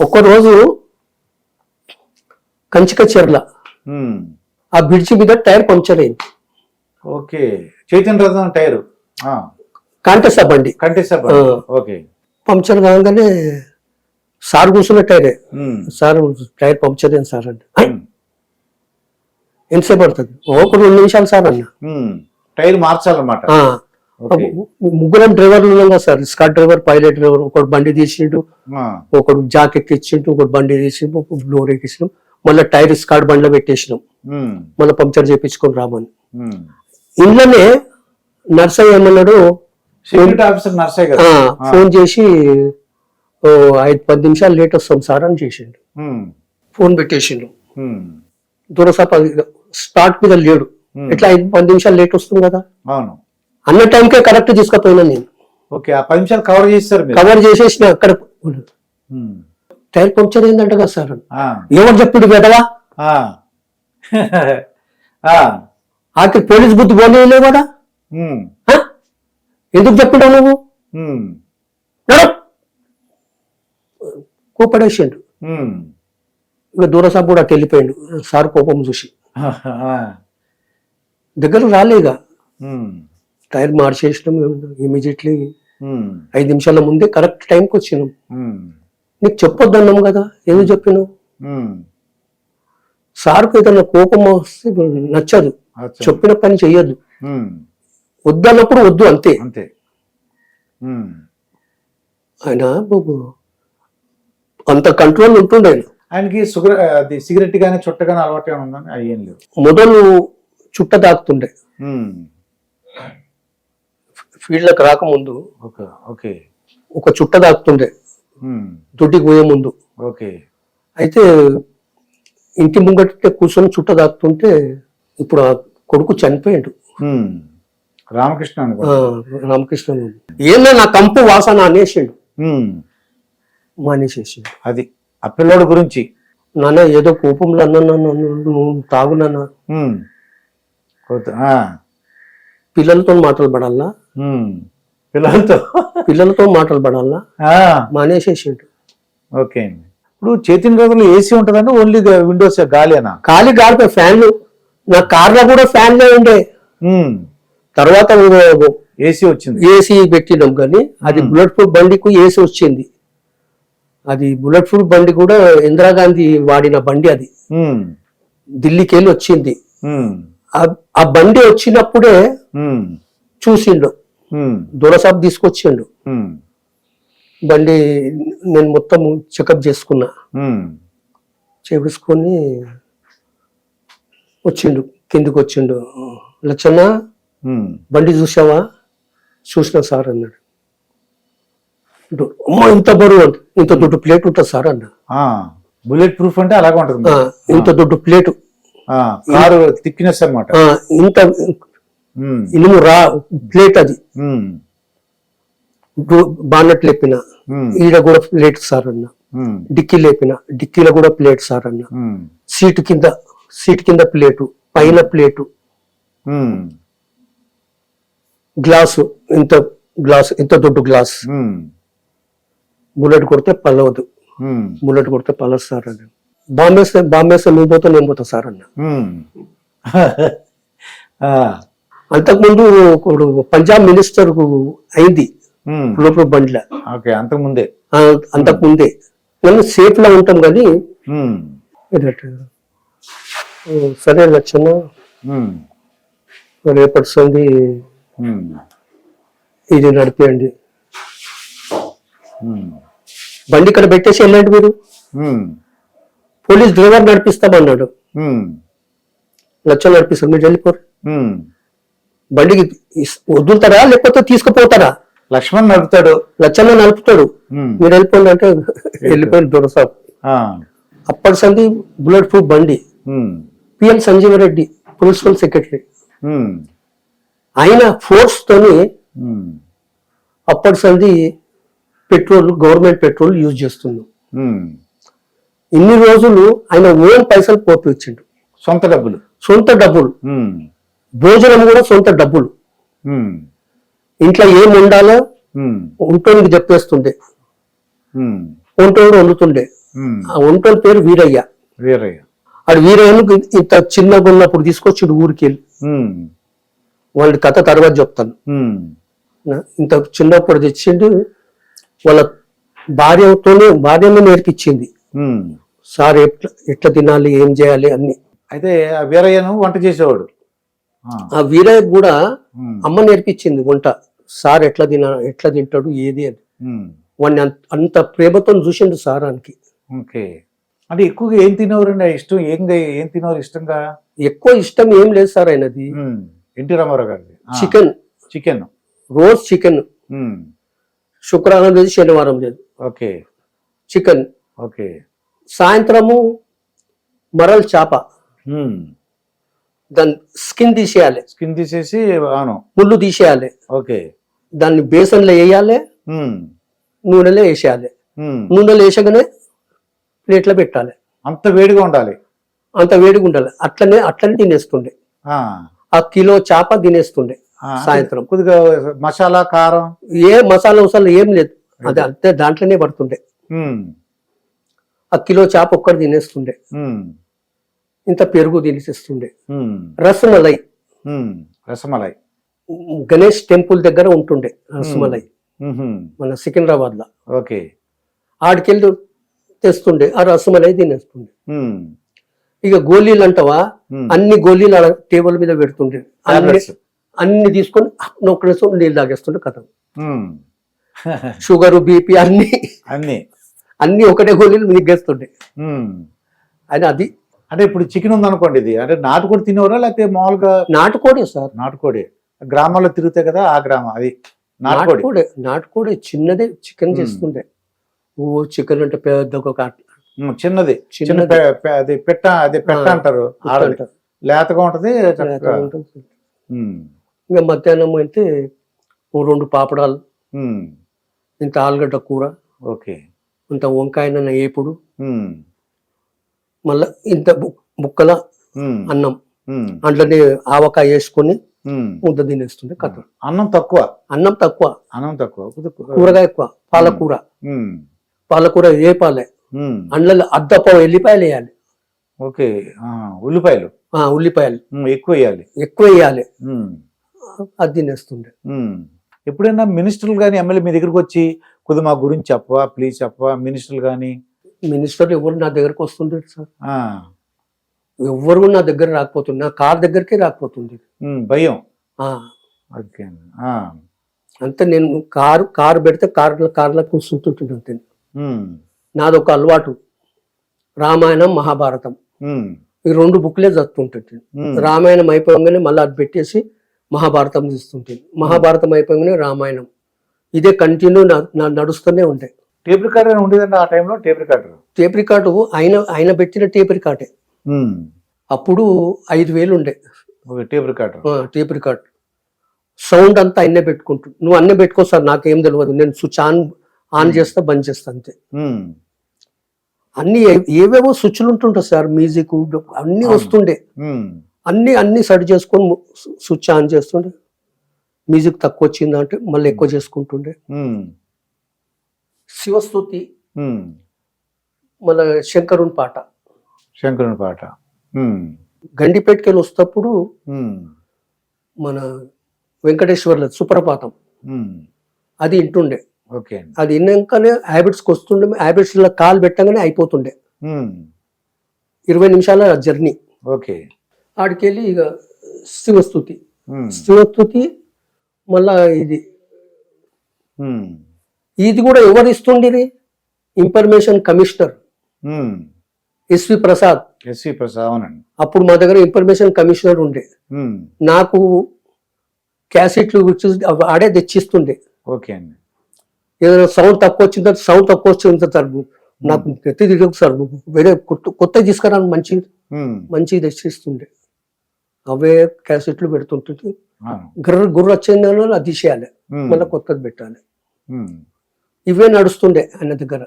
ఒక్కరోజు కంచిక చెర్ల. ఆ బ్రిడ్జి మీద టైర్ పంక్చర్ అయింది ఓకే చైతన్య రథం టైరు బండి కంటెస్ట్. ఆ. ఓకే పంక్చర్ కాగానే సార్ కూర్చున్న టైరే. సార్ టైర్ పంక్చర్ అయింది సార్ అంటే "ఐ, ఉమ్. ఎంతసేపు పడుతుంది ఒక రెండు నిమిషాలు సార్ అన్న. టైర్ మార్చాలన్నమాట "ఆ, ఓకే ముగ్గురం డ్రైవర్లు ఉన్నాం కదా sir. Escort driver pilot driver ఒకడు బండి తీసిండు ఒకడు జాక్ ఎక్కించిండు ఒకడు బండి తీసిండు ఒక ఫ్లోర్ ఎక్కించినాం మళ్ళీ టైర్ స్కాట్ బండిలో పెట్టేసినాం. మళ్ళీ పంక్చర్ చేయించుకొని రామని. ఇంట్లోనే నర్సయ్య ఏమన్నాడు. ఫోన్ చేసి ఐదు పది నిమిషాలు లేట్ వస్తాం సార్ అని చేసిండు. ఫోన్ పెట్టేసిండు. దూరసాప స్టార్ట్ మీద లేడు. ఎట్లా ఐదు పది నిమిషాలు లేట్ వస్తుంది కదా? అన్న టైంకే కరెక్ట్ తీసుకుపోయినా నేను ఓకే ఆ పది నిమిషాలు కవర్ చేస్తారు కవర్ చేసేసిన అక్కడ ఉమ్. టైర్ పంక్చర్ అయిందంట కదా సార్. ఎవరు చెప్పుడు. ఆ. ఆఖరి పోలీస్ బుద్ధి పోనీ కదా. హ? ఎందుకు చెప్పావు నువ్వు. నడు. కోపడేసిండు. ఇక దూరసాపు కూడా వెళ్ళిపోయిండు సార్ కోపం చూసి. దగ్గర రాలేగా. టైర్ మార్చేసినాం ఇమీడియట్లీ. ఐదు నిమిషాల ముందే కరెక్ట్ టైంకి వచ్చినాం. నీకు చెప్పొద్దన్నాం కదా ఎందుకు చెప్పినావు. సార్కు ఏదైనా కోపం వస్తే నచ్చదు. చెప్పిన పని చెయ్యొద్దు ఉమ్. వద్దన్నప్పుడు వద్దు అంతే అంతే. ఆయన బాబు అంత కంట్రోల్ ఉంటుండే ఆయన. ఆయనకి అది సిగరెట్ గానీ చుట్ట గానీ అలవాటు ఉందని అయ్యేం మొదలు చుట్ట తాకుతుండే ఉమ్. ఫీల్డ్లకు రాకముందు ఓకే ఓకే. ఒక చుట్ట తాకుతుండే ఉమ్. దుడ్డికి పోయే ముందు. ఓకే. అయితే ఇంటి ముంగట కూర్చొని చుట్ట తాకుతుంటే ఇప్పుడు ఆ కొడుకు చనిపోయాడు. రామకృష్ణ రామకృష్ణ ఏందో నా కంపు వాసన అనేసిండు. మానేసేసిండు. అది ఆ పిల్లోడు గురించి. నాన్న ఏదో కోపంలో అన్నా నన్ను నువ్వు ఆ. పిల్లలతో మాటలు పడాలా ఉమ్. పిల్లలతో. పిల్లలతో మాటలు పడాలా ఆ. మానేసేసిండు. ఓకే అండి. ఇప్పుడు చైతన్య రోజుల్లో ఏసీ ఉంటుందండి ఓన్లీ విండోస్ గాలినా? ఖాళీ గాడిపోయి ఫ్యాన్లు. నా కార్లో కూడా ఫ్యాన్లే ఉండే. తర్వాత ఏసీ వచ్చింది. ఏసీ పెట్టినాం కానీ అది బుల్లెట్ ప్రూఫ్ బండికి ఏసీ వచ్చింది. అది బుల్లెట్ ప్రూఫ్ బండి కూడా ఇందిరాగాంధీ వాడిన బండి అది. ఢిల్లీకి వెళ్ళి వచ్చింది. ఆ- బండి వచ్చినప్పుడే. చూసిండు. దూరసాబ్ తీసుకొచ్చిండు. బండి నేను మొత్తం చెకప్ చేసుకున్నా ఉమ్. చేసుకొని వచ్చిండు కిందికి వచ్చిండు లచ్చన్న. బండి చూసావా చూసిన సార్ అన్నాడు అమ్మా ఇంత బరువు అంట ఇంత దొడ్డు ప్లేట్ ఉంటుంది సార్ అన్న. బుల్లెట్ ప్రూఫ్ అంటే అలాగే ఉంటుంది ఇంత దొడ్డు ప్లేటు. కారు థిక్నెస్ అనమాట ఇంత ఇనుము రా ప్లేట్ అది. డు- బాన్నట్ లేపిన ఈడ కూడా ప్లేట్ సార్ అన్న. డిక్కీ లేపిన డిక్కీలో కూడా ప్లేట్ సార్ అన్న. సీటు కింద సీట్ కింద ప్లేటు పైన ప్లేటు గ్లాసు ఇంత గ్లాస్ ఇంత దొడ్డు గ్లాస్. బుల్లెట్ కొడితే పలవదు. బుల్లెట్ కొడితే పలదు సార్ అని బాంబేస్తే బాంబేస్తే నువ్వు పోతా నేను పోతా సార్ అన్న. అంతకుముందు ఒకడు పంజాబ్ మినిస్టర్ అయింది లోపల బండ్ల ఓకే అంతకు ముందే ఆ, అంతకు ముందే నన్ను సేఫ్లో ఉంటాం కానీ సరే లక్షణ. రేపటి సంది. ఇది నడిపేయండి. బండి ఇక్కడ పెట్టేసి వెళ్ళండి మీరు. పోలీస్ డ్రైవర్ నడిపిస్తామన్నాడు ఉమ్. లక్ష నడిపిస్తాడు మీరు వెళ్ళిపోరు. బండికి వదులుతారా లేకపోతే తీసుకుపోతారా లక్ష్మణ్ నడుపుతాడు లచ్చన్న నడుపుతాడు. మీరు వెళ్ళిపోండి అంటే వెళ్ళిపోయింది దొరసాబ్. అప్పటి సంది బుల్లెట్ ప్రూఫ్ బండి. P L Sanjeevareddy principal secretary. ఆయన ఫోర్స్ తోని. అప్పటి సంది పెట్రోల్ గవర్నమెంట్ పెట్రోల్ యూజ్ చేస్తున్నాం. ఇన్ని రోజులు ఆయన ఓన్ పైసలు పోపించిండు సొంత డబ్బులు సొంత డబ్బులు. భోజనం కూడా సొంత డబ్బులు. ఇంట్లో ఏం ఉండాలో. ఉంటుంది చెప్పేస్తుండే. ఒంటోడు వండుతుండే. ఆ ఒంటోడు పేరు వీరయ్య వీరయ్య ఆడు వీరయ్యను ఇంత చిన్నగా ఉన్నప్పుడు తీసుకొచ్చి ఊరికి వెళ్ళి. వాళ్ళ కథ తర్వాత చెప్తాను ఇంత చిన్నప్పుడు తెచ్చిండు వాళ్ళ భార్యతోనే భార్యను నేర్పించింది. సార్ ఎట్లా ఎట్లా తినాలి ఏం చేయాలి అన్ని అయితే ఆ వీరయ్యను వంట చేసేవాడు ఆ. వీరయ్య కూడా. అమ్మ నేర్పించింది వంట. సార్ ఎట్లా తిన ఎట్లా తింటాడు ఏది అని. వాడిని అంత- ప్రేమతో చూసిండు సారానికి ఓకే. అంటే ఎక్కువగా ఏం తినేవారండి ఇష్టం? ఏం ఏం తినేవారు ఇష్టంగా? ఎక్కువ ఇష్టం ఏం లేదు సార్ ఆయనది. ఎన్టీ రామారావు గారిది. చికెన్. చికెన్. రోజ్ చికెన్. శుక్రవారం లేదు శనివారం లేదు. ఓకే. చికెన్. ఓకే. సాయంత్రము మరల్ చేప. దాని స్కిన్ తీసేయాలి. స్కిన్ తీసేసి అవును. ముళ్ళు తీసేయాలి. ఓకే. దాన్ని బేసన్లో వేయాలి. నూనెలో వేసేయాలి. నూనెలో వేసగానే ప్లేట్లో పెట్టాలి. అంత వేడిగా ఉండాలి. అంత వేడిగా ఉండాలి. అట్లనే అట్లనే తినేస్తుండే. ఆ. కిలో చేప తినేస్తుండే సాయంత్రం. కొద్దిగా మసాలా కారం? ఏ మసాలా ఉసాలు ఏం లేదు. అది అంతే దాంట్లోనే పడుతుండే. ఆ కిలో చేప ఒక్కటి తినేస్తుండే. ఇంత పెరుగు తినేసిస్తుండే ఉమ్. రసమలై. రసమలై గణేష్ టెంపుల్ దగ్గర ఉంటుండే రసమలై. మన సికింద్రాబాద్లో ఓకే ఆడికెళ్ళి తెస్తుండే ఆ రసమలై తినేస్తుండే. ఇక గోళీలు అంటావా. అన్ని గోళీలు ఆడ టేబుల్ మీద పెడుతుండే అన్ని తీసుకొని నొక్కడేసి నీళ్ళు తాగేస్తుండే కథ. షుగర్ బీపీ అన్ని అన్ని అన్ని ఒకటే గోళీలు మిగ్గేస్తుండే. అని అది అంటే ఇప్పుడు చికెన్ ఉందనుకోండి ఇది అంటే నాటుకోడి తినేవారా లేకపోతే మామూలుగా నాటుకోడే సార్ నాటుకోడి గ్రామాల్లో తిరుగుతాయి కదా ఆ గ్రామం అది నాటుకోడి నాటుకోడే నాటుకోడే చిన్నదే చికెన్. చేస్తుండే ఓ చికెన్ అంటే పెద్ద ఒక ఉమ్, చిన్నది చిన్న చిన్నది. పె- పె- అది పెట్ట అది పెట్ట ఆ, అంటారు ఆడది అంటారు. లేతగా ఉంటది చక్కగా లేతగా ఉంటుంది. ఉమ్. ఇంకా మధ్యాహ్నం అయితే ఓ రెండు పాపడాలు ఉమ్. ఇంత ఆలుగడ్డ కూర ఓకే ఇంత వంకాయ ఏపుడు ఉమ్. మళ్ళా ఇంత బుక్కల ఉమ్. అన్నం. ఉమ్. అందులోనే ఆవకాయ వేసుకొని. ముద్ద తినేస్తుండే కథ. అన్నం తక్కువ? అన్నం తక్కువ. అన్నం తక్కువ. కూరగాయ ఎక్కువ. పాలకూర. పాలకూర వేపాలే ఉమ్. అందులో అద్దప ఎల్లిపాయలు వేయాలి. ఓకే. ఉల్లిపాయలు? ఉల్లిపాయలు. ఎక్కువ వేయాలి. ఎక్కువ వేయాలి. అది తినేస్తుండే. ఎప్పుడైనా మినిస్టర్లు కానీ ఎమ్మెల్యే మీ దగ్గరికి వచ్చి కొద్ది మా గురించి చెప్పవా? ప్లీజ్ చెప్పవా? మినిస్టర్లు కానీ మినిస్టర్ ఎవరు నా దగ్గరకు వస్తుండే సార్? ఎవరు నా దగ్గర రాకపోతుంది నా కార్ దగ్గరికి రాకపోతుంది భయం. ఓకే. అంతే నేను కారు కారు పెడితే కార్లో కార్లో కూర్చుంటుంటుంది అంతే. ఉమ్. నాది ఒక అలవాటు. రామాయణం మహాభారతం. ఈ రెండు బుక్లే చదువుతుంటుంది. రామాయణం అయిపోగానే మళ్ళీ అది పెట్టేసి మహాభారతం తీస్తుంటుంది మహాభారతం అయిపోగానే రామాయణం. ఇదే కంటిన్యూ నా నడుస్తూనే ఉంటాయి. టేప్ రికార్డర్ ఉండేదండి ఆ టైంలో టేప్ రికార్డర్ టేప్ రికార్డు ఆయన ఆయన పెట్టిన టేప్ రికార్డే. అప్పుడు ఐదు వేలు ఉండే. Tape recorder tape record sound అంతా ఆయనే పెట్టుకుంటు నువ్వు అన్నీ పెట్టుకో సార్ నాకేం తెలియదు నేను స్విచ్ ఆన్ ఆన్ చేస్తా బంద్ చేస్తా అంతే. అన్ని ఏవేవో స్విచ్లు ఉంటుంటాయి సార్ మ్యూజిక్ అన్ని. వస్తుండే. అన్ని అన్ని సెట్ చేసుకొని స్విచ్ ఆన్ చేస్తుండే. మ్యూజిక్ తక్కువ వచ్చిందంటే మళ్ళీ ఎక్కువ చేసుకుంటుండే. శివస్థుతి. మళ్ళీ శంకరుని పాట శంకరుని పాట. గండిపేటకెళ్ళి వస్తప్పుడు. మన వెంకటేశ్వర్ల సుప్రభాతం ఉమ్. అది ఇంటుండే ఓకే అది విన్నాకనే హ్యాబిట్స్కి వస్తుండే హ్యాబిట్స్లో కాలు పెట్టగానే అయిపోతుండే. ఇరవై నిమిషాల జర్నీ ఓకే ఆడికెళ్ళి ఇక శివస్థుతి. శివస్థుతి మళ్ళా ఇది. ఇది కూడా ఎవరు ఇస్తుండిరి information commissioner. S V Prasad S V Prasad అవునండి అప్పుడు మా దగ్గర ఇన్ఫర్మేషన్ కమిషనర్ ఉండే. నాకు క్యాసెట్లు ఆడే తెచ్చిస్తుండే ఓకే అండి ఏదైనా సౌండ్ తక్కువ వచ్చిందో సౌండ్ తక్కువ వచ్చిందో సార్ నాకు తిరగదు సార్ వేరే కొత్త కొత్త తీసుకురా మంచి. మంచి తెచ్చిస్తుండే అవే క్యాసెట్లు పెడుతుంటుంది. గుర్ర గుర్ర వచ్చిందో అది ఉమ్. మళ్ళీ కొత్తది పెట్టాలి. ఇవే నడుస్తుండే ఆయన దగ్గర.